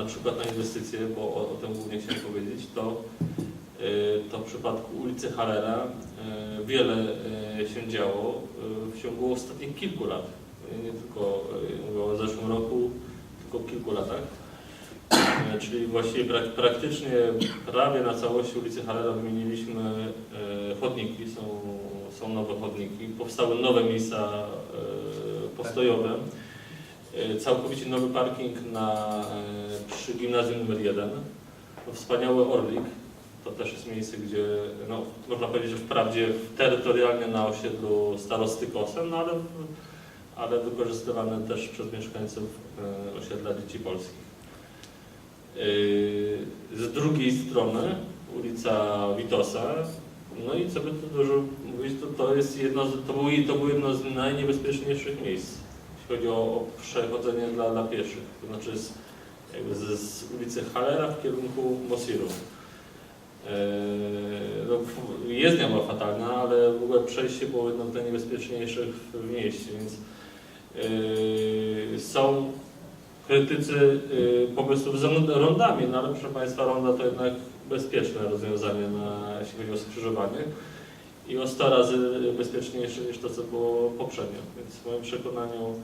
na przykład na inwestycje, bo o, o tym głównie chciałem powiedzieć, to, y, to w przypadku ulicy Halera y, wiele y, się działo w ciągu ostatnich kilku lat. Nie tylko mówię o zeszłym roku, tylko kilku latach. Czyli właściwie prak, praktycznie prawie na całości ulicy Halera wymieniliśmy chodniki, są, są nowe chodniki, powstały nowe miejsca postojowe. Całkowicie nowy parking na, przy gimnazjum numer 1. No, wspaniały Orlik. To też jest miejsce, gdzie no, można powiedzieć, że wprawdzie terytorialnie na osiedlu starosty Kosem, no ale, ale wykorzystywane też przez mieszkańców e, osiedla Dzieci Polskich. E, Z drugiej strony ulica Witosa, no i co by tu dużo mówić, to, to jest jedno, to było, to było jedno z najniebezpieczniejszych miejsc jeśli chodzi o, o przechodzenie dla, dla pieszych. To znaczy jakby z, z ulicy Halera w kierunku Mosiru. Eee, no, jezdnia była fatalna, ale w ogóle przejście było jedno z najniebezpieczniejszych w mieście, więc eee, są krytycy eee, pomysłów z rond- rondami, no ale proszę Państwa, ronda to jednak bezpieczne rozwiązanie, na, jeśli chodzi o skrzyżowanie i o 100 razy bezpieczniejsze niż to, co było poprzednio. Więc w moim przekonaniu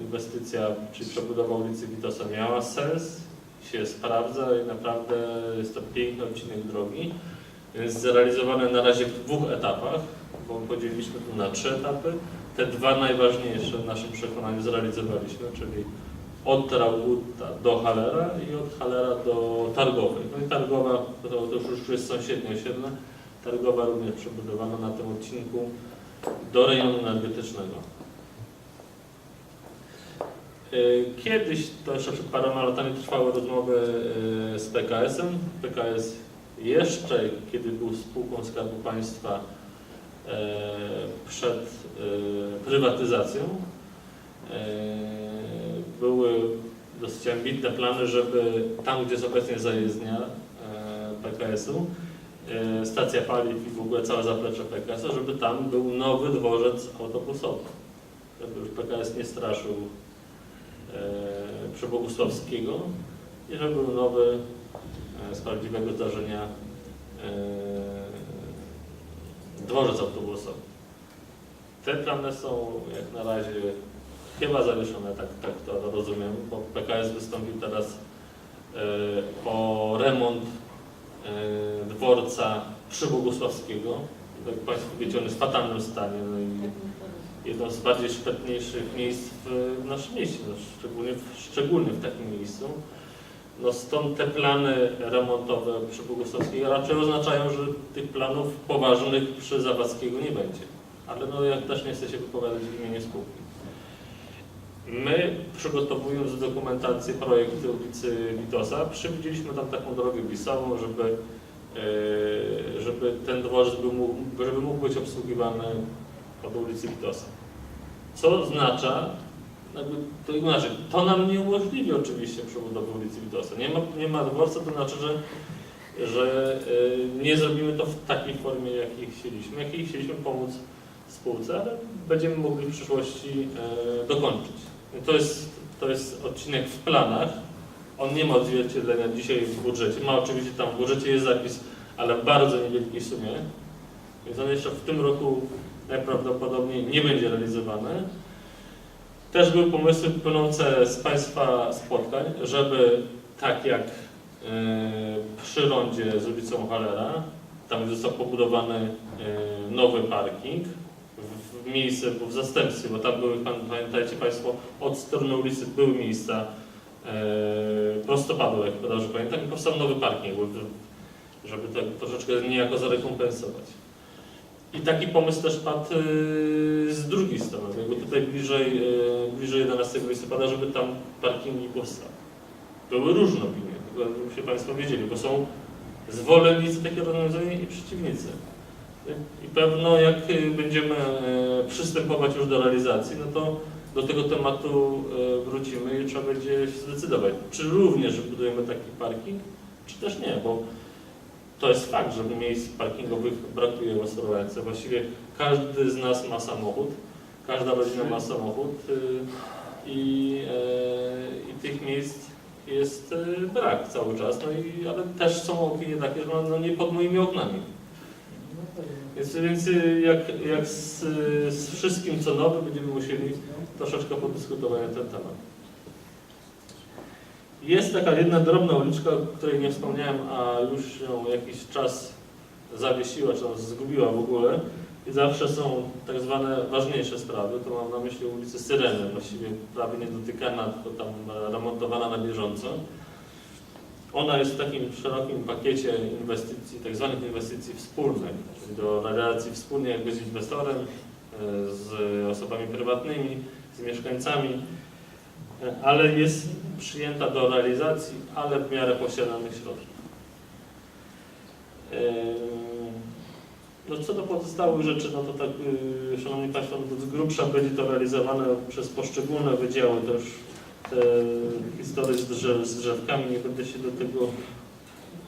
inwestycja, czyli przebudowa ulicy Witosa miała sens, się sprawdza i naprawdę jest to piękny odcinek drogi. Jest zrealizowane na razie w dwóch etapach, bo podzieliliśmy to na trzy etapy. Te dwa najważniejsze w naszym przekonaniu zrealizowaliśmy, czyli od Traugutta do Halera i od Halera do Targowej. No i Targowa to, to już jest sąsiednie osiedle. Targowa również przebudowana na tym odcinku do rejonu energetycznego. Y, Kiedyś, to jeszcze przed paroma latami trwały rozmowy y, z PKS-em. PKS jeszcze, kiedy był spółką Skarbu Państwa y, przed prywatyzacją, były dosyć ambitne plany, żeby tam, gdzie jest obecnie zajezdnia PKS-u, e, stacja paliw i w ogóle całe zaplecze PKS-a, żeby tam był nowy dworzec autobusowy. Żeby już PKS nie straszył e, Przebogusławskiego i był nowy e, z prawdziwego zdarzenia e, dworzec autobusowy. Te plany są jak na razie chyba zawieszone, tak, tak to rozumiem, bo PKS wystąpił teraz e, o remont e, dworca przybogusławskiego. Jak Państwo wiecie, on jest w fatalnym stanie no i jedno z bardziej szpetniejszych miejsc w, naszym mieście, no, szczególnie, w, szczególnie w takim miejscu. No stąd te plany remontowe przy Bogusławskiego raczej oznaczają, że tych planów poważnych przy Zawadzkiego nie będzie. Ale no jak też nie chcę się wypowiadać w imieniu spółki. My przygotowując dokumentację projektu ulicy Witosa, przewidzieliśmy tam taką drogę blisową, żeby, e, żeby ten dworzec był, żeby mógł być obsługiwany od ulicy Witosa. Co oznacza, to inaczej, to nam nie umożliwi oczywiście przebudowy ulicy Witosa. Nie ma, nie ma dworca, to znaczy, że, że e, nie zrobimy to w takiej formie, jakiej chcieliśmy, jakiej chcieliśmy pomóc spółce, ale będziemy mogli w przyszłości e, dokończyć. To jest, to jest odcinek w planach. On nie ma odzwierciedlenia dzisiaj w budżecie. Ma oczywiście tam w budżecie jest zapis, ale w bardzo niewielkiej sumie. Więc on jeszcze w tym roku najprawdopodobniej nie będzie realizowany. Też były pomysły płynące z Państwa spotkań, żeby tak jak e, przy rondzie z ulicą Halera, tam został pobudowany e, nowy parking, w- miejsce, w zastępstwie, bo tam były, pamiętajcie Państwo, od strony ulicy były miejsca e, prostopadłe, jak dobrze pamiętam, i powstał nowy parking, żeby tak troszeczkę niejako zarekompensować. I taki pomysł też padł e, z drugiej strony, jakby tutaj bliżej, e, bliżej 11 listopada, żeby tam parkingi powstały. Były różne opinie, żebyście Państwo wiedzieli, bo są zwolennicy takiego rozwiązania i przeciwnicy. I pewno jak y, będziemy przystępować już do realizacji, no to do tego tematu wrócimy i trzeba będzie się zdecydować, czy również budujemy taki parking, czy też nie, bo to jest fakt, że miejsc parkingowych brakuje w Ostrołęce. Właściwie każdy z nas ma samochód, każda rodzina ma samochód y, i, e, i tych miejsc jest e, brak cały czas, no i, ale też są opinie takie, że no, nie pod moimi oknami. Więc, więc e, jak, jak z, z wszystkim co nowe będziemy musieli troszeczkę podyskutować na ten temat. Jest taka jedna drobna uliczka, o której nie wspomniałem, a już ją jakiś czas zawiesiła, czy zgubiła w ogóle. I zawsze są tak zwane ważniejsze sprawy. To mam na myśli ulicę Syreny, właściwie prawie niedotykana, tylko tam remontowana na bieżąco. Ona jest w takim szerokim pakiecie inwestycji, tak zwanych inwestycji wspólnych, czyli do relacji wspólnie jakby z inwestorem, e, z osobami prywatnymi, z mieszkańcami, ale jest przyjęta do realizacji, ale w miarę posiadanych środków. Ehm, No co do pozostałych rzeczy, no to tak, yy, Szanowni Państwo, no z grubsza będzie to realizowane przez poszczególne wydziały, już te historie z, drzew, z drzewkami, nie będę się do tego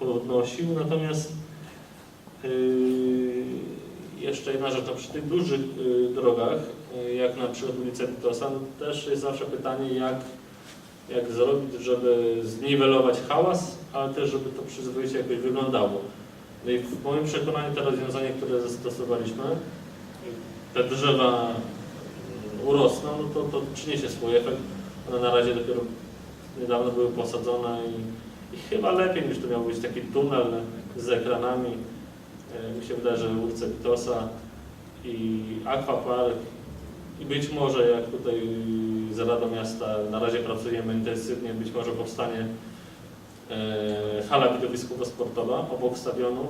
odnosił, natomiast yy, jeszcze jedna rzecz, no przy tych dużych yy, drogach, yy, jak na przykład ulica Witosa, no też jest zawsze pytanie, jak, jak zrobić, żeby zniwelować hałas, ale też, żeby to przyzwoicie jakoś wyglądało. No i w moim przekonaniu to rozwiązanie, które zastosowaliśmy, te drzewa mm, urosną, no to, to przyniesie swój efekt. One na razie dopiero niedawno były posadzone i, i chyba lepiej niż to miał być taki tunel z ekranami. E, Mi się wydaje, że ulica Witosa i Aquapark i być może jak tutaj z Radą Miasta na razie pracujemy intensywnie, być może powstanie e, hala widowiskowo-sportowa obok stadionu.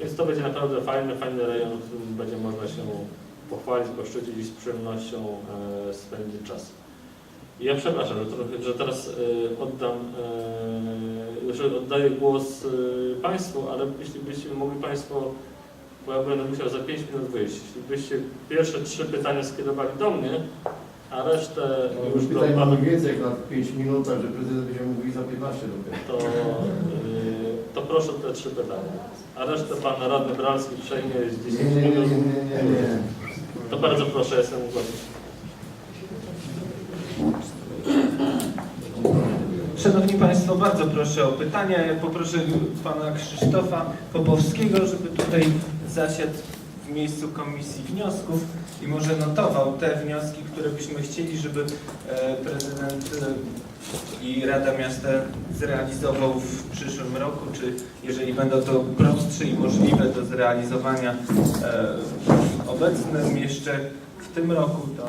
Więc to będzie naprawdę fajny, fajny rejon, w którym będzie można się pochwalić, poszczycić i z przyjemnością e, spędzić czas. Ja przepraszam, że, trochę, że teraz e, oddam, e, że oddaję głos e, Państwu, ale jeśli byście mogli Państwo, bo ja będę musiał za 5 minut wyjść, jeśli byście pierwsze trzy pytania skierowali do mnie, a resztę już Już do pytań mamy więcej jak na 5 minut, także prezydent będzie mówił za 15 dopiero. to, yy, to proszę te trzy pytania. A resztę pan radny Bralski przejmie z Nie, 10 nie, nie, nie, minut. nie, nie, nie. To bardzo proszę, jestem ugłosić. Szanowni Państwo, bardzo proszę o pytania. Ja poproszę Pana Krzysztofa Popowskiego, żeby tutaj zasiadł w miejscu Komisji Wniosków i może notował te wnioski, które byśmy chcieli, żeby e, prezydent e, i Rada Miasta zrealizował w przyszłym roku, czy jeżeli będą to prostsze i możliwe do zrealizowania e, w obecnym jeszcze w tym roku, to